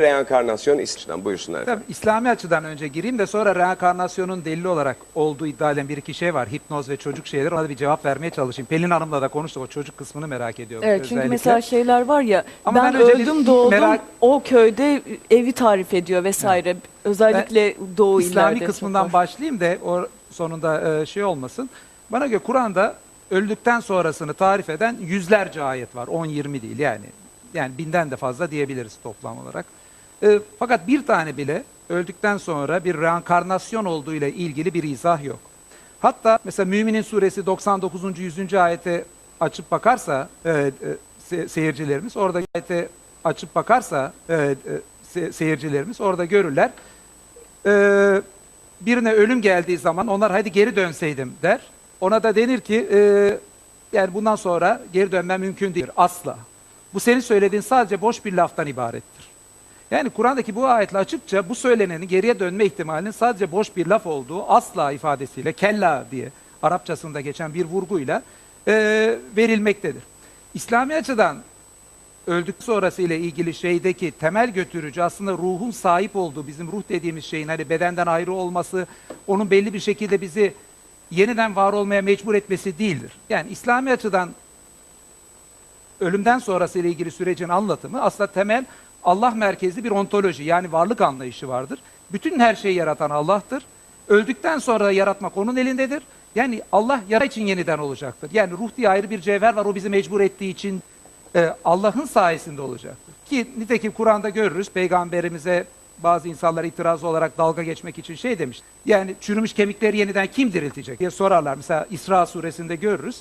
Reenkarnasyon İslam'dan buyursunlar. Tabii İslami açıdan önce gireyim de sonra reenkarnasyonun delili olarak olduğu iddia edilen bir iki şey var. Hipnoz ve çocuk şeyleri. Ona da bir cevap vermeye çalışayım. Pelin Hanım'la da konuştuk. O çocuk kısmını merak ediyorum. Evet çünkü özellikle. mesela şeyler var ya Ama ben, ben öldüm doğdum merak- o köyde evi tarif ediyor vesaire. Özellikle Doğu İslami kısmından başlayayım da o sonunda e, şey olmasın. Bana göre Kur'an'da öldükten sonrasını tarif eden yüzlerce ayet var. 10-20 değil yani. Yani binden de fazla diyebiliriz toplam olarak. E, fakat bir tane bile öldükten sonra bir reenkarnasyon olduğu ile ilgili bir izah yok. Hatta mesela Müminin suresi 99. 100. ayete açıp bakarsa e, e, se- seyircilerimiz orada ayete açıp bakarsa e, e, se- seyircilerimiz orada görürler. E, birine ölüm geldiği zaman onlar hadi geri dönseydim der. Ona da denir ki e, yani bundan sonra geri dönmem mümkün değil asla. Bu senin söylediğin sadece boş bir laftan ibarettir. Yani Kur'an'daki bu ayetle açıkça bu söylenenin geriye dönme ihtimalinin sadece boş bir laf olduğu asla ifadesiyle kella diye Arapçasında geçen bir vurguyla e, verilmektedir. İslami açıdan öldük sonrası ile ilgili şeydeki temel götürücü aslında ruhun sahip olduğu bizim ruh dediğimiz şeyin hani bedenden ayrı olması, onun belli bir şekilde bizi yeniden var olmaya mecbur etmesi değildir. Yani İslami açıdan ölümden sonrası ile ilgili sürecin anlatımı aslında temel Allah merkezli bir ontoloji yani varlık anlayışı vardır. Bütün her şeyi yaratan Allah'tır. Öldükten sonra yaratmak onun elindedir. Yani Allah yara için yeniden olacaktır. Yani ruh diye ayrı bir cevher var o bizi mecbur ettiği için e, Allah'ın sayesinde olacaktır. Ki nitekim Kur'an'da görürüz peygamberimize bazı insanlar itiraz olarak dalga geçmek için şey demiş. Yani çürümüş kemikleri yeniden kim diriltecek diye sorarlar. Mesela İsra suresinde görürüz.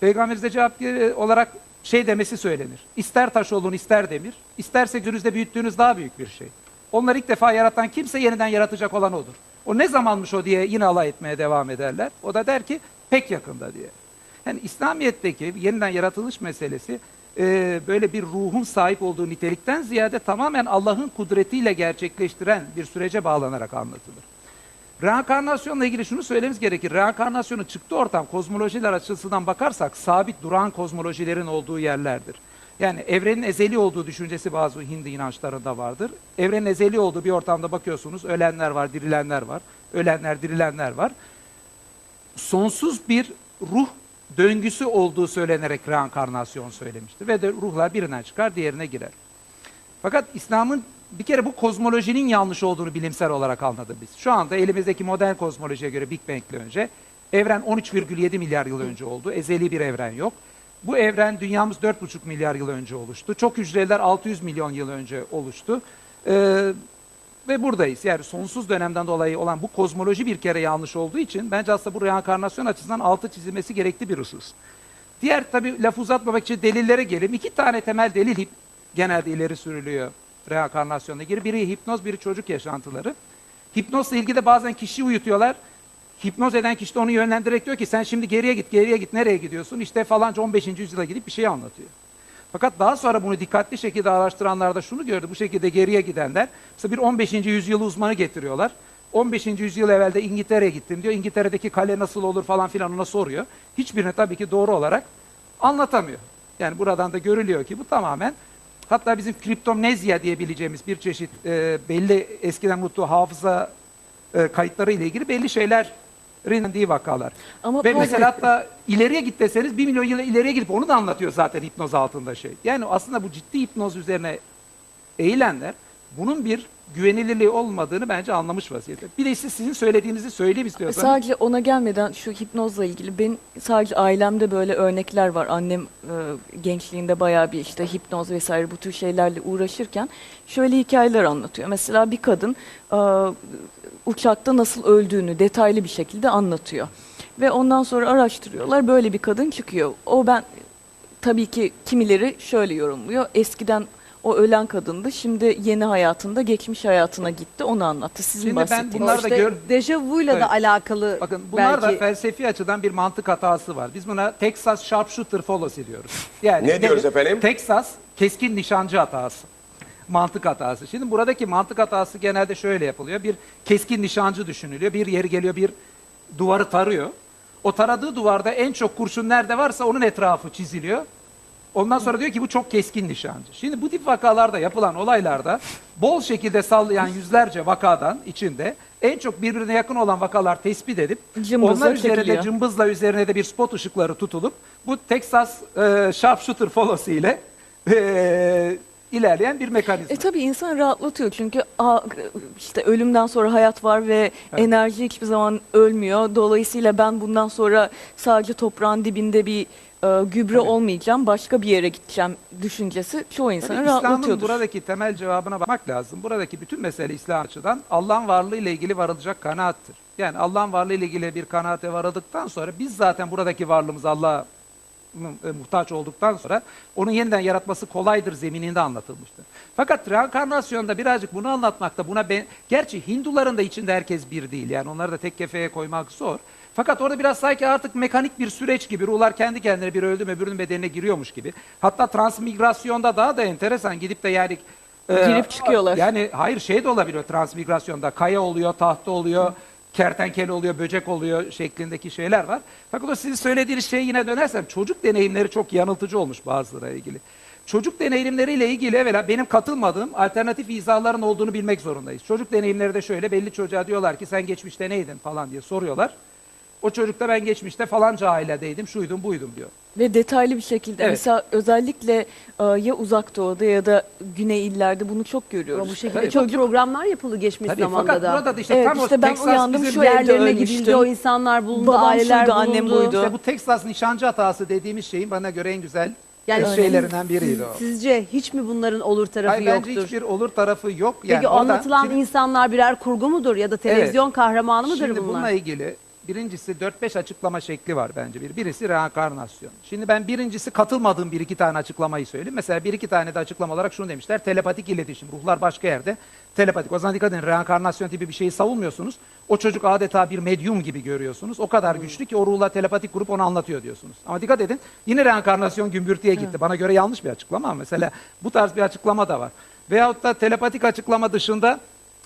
Peygamberimize cevap e, olarak şey demesi söylenir. İster taş olun ister demir. İsterse gününüzde büyüttüğünüz daha büyük bir şey. Onları ilk defa yaratan kimse yeniden yaratacak olan odur. O ne zamanmış o diye yine alay etmeye devam ederler. O da der ki pek yakında diye. Yani İslamiyet'teki yeniden yaratılış meselesi e, böyle bir ruhun sahip olduğu nitelikten ziyade tamamen Allah'ın kudretiyle gerçekleştiren bir sürece bağlanarak anlatılır. Reenkarnasyonla ilgili şunu söylememiz gerekir. Reenkarnasyonun çıktığı ortam kozmolojiler açısından bakarsak sabit duran kozmolojilerin olduğu yerlerdir. Yani evrenin ezeli olduğu düşüncesi bazı Hindi inançlarında vardır. Evrenin ezeli olduğu bir ortamda bakıyorsunuz ölenler var, dirilenler var. Ölenler, dirilenler var. Sonsuz bir ruh döngüsü olduğu söylenerek reenkarnasyon söylemiştir. Ve de ruhlar birinden çıkar, diğerine girer. Fakat İslam'ın bir kere bu kozmolojinin yanlış olduğunu bilimsel olarak anladık biz. Şu anda elimizdeki modern kozmolojiye göre Big Bang'le önce evren 13,7 milyar yıl önce oldu. Ezeli bir evren yok. Bu evren dünyamız 4,5 milyar yıl önce oluştu. Çok hücreler 600 milyon yıl önce oluştu. Ee, ve buradayız. Yani sonsuz dönemden dolayı olan bu kozmoloji bir kere yanlış olduğu için bence aslında bu reenkarnasyon açısından altı çizilmesi gerekli bir husus. Diğer tabi laf uzatmamak için delillere gelelim. İki tane temel delil genelde ileri sürülüyor reenkarnasyonla ilgili. Biri hipnoz, biri çocuk yaşantıları. Hipnozla ilgili de bazen kişiyi uyutuyorlar. Hipnoz eden kişi de onu yönlendirerek diyor ki sen şimdi geriye git, geriye git, nereye gidiyorsun? İşte falanca 15. yüzyıla gidip bir şey anlatıyor. Fakat daha sonra bunu dikkatli şekilde araştıranlar da şunu gördü. Bu şekilde geriye gidenler, mesela bir 15. yüzyıl uzmanı getiriyorlar. 15. yüzyıl evvelde İngiltere'ye gittim diyor. İngiltere'deki kale nasıl olur falan filan ona soruyor. Hiçbirini tabii ki doğru olarak anlatamıyor. Yani buradan da görülüyor ki bu tamamen hatta bizim kriptomnezya diyebileceğimiz bir çeşit e, belli eskiden unuttuğu hafıza e, kayıtları ile ilgili belli şeyler rindiği vakalar. Ama Ve mesela hatta ileriye git deseniz bir milyon yıl ileriye gidip onu da anlatıyor zaten hipnoz altında şey. Yani aslında bu ciddi hipnoz üzerine eğilenler bunun bir güvenilirliği olmadığını bence anlamış vaziyette. Bir de siz sizin söylediğinizi söyleyeyim istiyorsanız. Sadece ona gelmeden şu hipnozla ilgili benim sadece ailemde böyle örnekler var. Annem e, gençliğinde bayağı bir işte hipnoz vesaire bu tür şeylerle uğraşırken şöyle hikayeler anlatıyor. Mesela bir kadın e, uçakta nasıl öldüğünü detaylı bir şekilde anlatıyor. Ve ondan sonra araştırıyorlar böyle bir kadın çıkıyor. O ben tabii ki kimileri şöyle yorumluyor. Eskiden o ölen kadındı. Şimdi yeni hayatında geçmiş hayatına gitti. Onu anlattı. Sizin Şimdi ben bahsettiğiniz. bunlar da işte gör- dejavuyla Evet. da alakalı Bakın bunlar belki da felsefi açıdan bir mantık hatası var. Biz buna Texas Sharpshooter fallacy diyoruz. Yani Ne diyoruz efendim? Texas keskin nişancı hatası. Mantık hatası. Şimdi buradaki mantık hatası genelde şöyle yapılıyor. Bir keskin nişancı düşünülüyor. Bir yeri geliyor bir duvarı tarıyor. O taradığı duvarda en çok kurşun nerede varsa onun etrafı çiziliyor. Ondan sonra diyor ki bu çok keskin nişancı. Şimdi bu tip vakalarda yapılan olaylarda bol şekilde sallayan yüzlerce vakadan içinde en çok birbirine yakın olan vakalar tespit edip Cımbızla onlar üzerinde çekiliyor. cımbızla üzerine de bir spot ışıkları tutulup bu Texas e, sharpshooter folosu ile e, ilerleyen bir mekanizma. E tabii insanı rahatlatıyor çünkü a, işte ölümden sonra hayat var ve enerji hiçbir zaman ölmüyor. Dolayısıyla ben bundan sonra sadece toprağın dibinde bir e, gübre Tabii. olmayacağım, başka bir yere gideceğim düşüncesi çoğu insanı Tabii İslam'ın rahatlatıyordur. buradaki temel cevabına bakmak lazım. Buradaki bütün mesele İslam açıdan Allah'ın varlığı ile ilgili varılacak kanaattır. Yani Allah'ın varlığı ile ilgili bir kanaate varıldıktan sonra biz zaten buradaki varlığımız Allah'a e, muhtaç olduktan sonra onun yeniden yaratması kolaydır zemininde anlatılmıştır. Fakat reenkarnasyonda birazcık bunu anlatmakta buna ben gerçi Hinduların da içinde herkes bir değil. Yani onları da tek kefeye koymak zor. Fakat orada biraz sanki artık mekanik bir süreç gibi ruhlar kendi kendine bir öldü öbürünün bedenine giriyormuş gibi. Hatta transmigrasyonda daha da enteresan gidip de yani e, Girip çıkıyorlar. Yani hayır şey de olabiliyor transmigrasyonda. Kaya oluyor, tahta oluyor, kertenkele oluyor, böcek oluyor şeklindeki şeyler var. Fakat o sizin söylediğiniz şeye yine dönersem çocuk deneyimleri çok yanıltıcı olmuş bazılarıyla ilgili. Çocuk deneyimleriyle ilgili evvela benim katılmadığım alternatif izahların olduğunu bilmek zorundayız. Çocuk deneyimleri de şöyle belli çocuğa diyorlar ki sen geçmişte neydin falan diye soruyorlar. O çocuk da ben geçmişte falanca ailedeydim, şuydum buydum diyor. Ve detaylı bir şekilde Evet. mesela özellikle e, ya uzak doğuda ya da güney illerde bunu çok görüyoruz. Ama bu şekilde Tabii. çok programlar yapıldı geçmiş Tabii zamanda fakat da. burada da işte Evet, tam işte o ben Texas uyandım, bizim şu Yerlerine gidildi, o insanlar bulundu, Babam aileler şuydu, annem bulundu. buydu. İşte bu Texas nişancı hatası dediğimiz şeyin bana göre en güzel Yani şeylerinden biriydi o. Sizce hiç mi bunların olur tarafı Hayır, bence yoktur? hiçbir olur tarafı yok. Yani Peki oradan- anlatılan şimdi, insanlar birer kurgu mudur ya da televizyon kahramanı mıdır şimdi bunlar? bununla ilgili birincisi 4-5 açıklama şekli var bence bir. Birisi reenkarnasyon. Şimdi ben birincisi katılmadığım bir iki tane açıklamayı söyleyeyim. Mesela bir iki tane de açıklama olarak şunu demişler. Telepatik iletişim. Ruhlar başka yerde. Telepatik. O zaman dikkat edin reenkarnasyon tipi bir şeyi savunmuyorsunuz. O çocuk adeta bir medyum gibi görüyorsunuz. O kadar güçlü ki o ruhla telepatik kurup onu anlatıyor diyorsunuz. Ama dikkat edin yine reenkarnasyon gümbürtüye gitti. Bana göre yanlış bir açıklama ama mesela bu tarz bir açıklama da var. Veyahut da telepatik açıklama dışında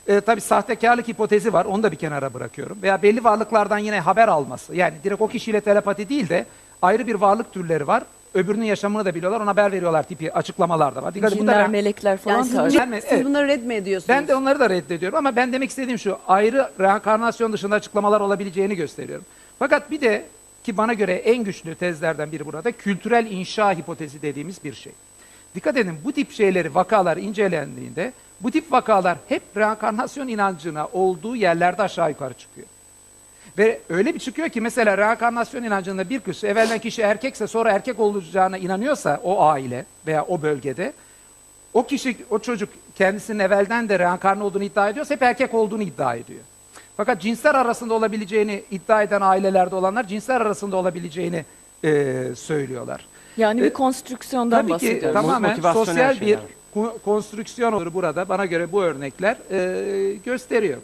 e, tabii sahtekarlık hipotezi var. Onu da bir kenara bırakıyorum. Veya belli varlıklardan yine haber alması. Yani direkt o kişiyle telepati değil de ayrı bir varlık türleri var. Öbürünün yaşamını da biliyorlar. Ona haber veriyorlar tipi açıklamalar da var. Dikkat edin, bu da Cinler, ben- melekler falan yani siz, Ben mi- siz evet. bunları red mi ediyorsunuz? ben de onları da reddediyorum ama ben demek istediğim şu. Ayrı reenkarnasyon dışında açıklamalar olabileceğini gösteriyorum. Fakat bir de ki bana göre en güçlü tezlerden biri burada kültürel inşa hipotezi dediğimiz bir şey. Dikkat edin bu tip şeyleri, vakalar incelendiğinde bu tip vakalar hep reenkarnasyon inancına olduğu yerlerde aşağı yukarı çıkıyor. Ve öyle bir çıkıyor ki mesela reenkarnasyon inancında bir kişi evvelden kişi erkekse sonra erkek olacağına inanıyorsa o aile veya o bölgede o kişi, o çocuk kendisinin evvelden de reenkarne olduğunu iddia ediyorsa hep erkek olduğunu iddia ediyor. Fakat cinsler arasında olabileceğini iddia eden ailelerde olanlar cinsler arasında olabileceğini eee, söylüyorlar. Yani bir E, konstrüksiyondan Tabii ki bahsediyoruz. tamamen Motivasyonel sosyal bir şeyler. ko- konstrüksiyon olur burada. Bana göre bu örnekler eee, gösteriyor.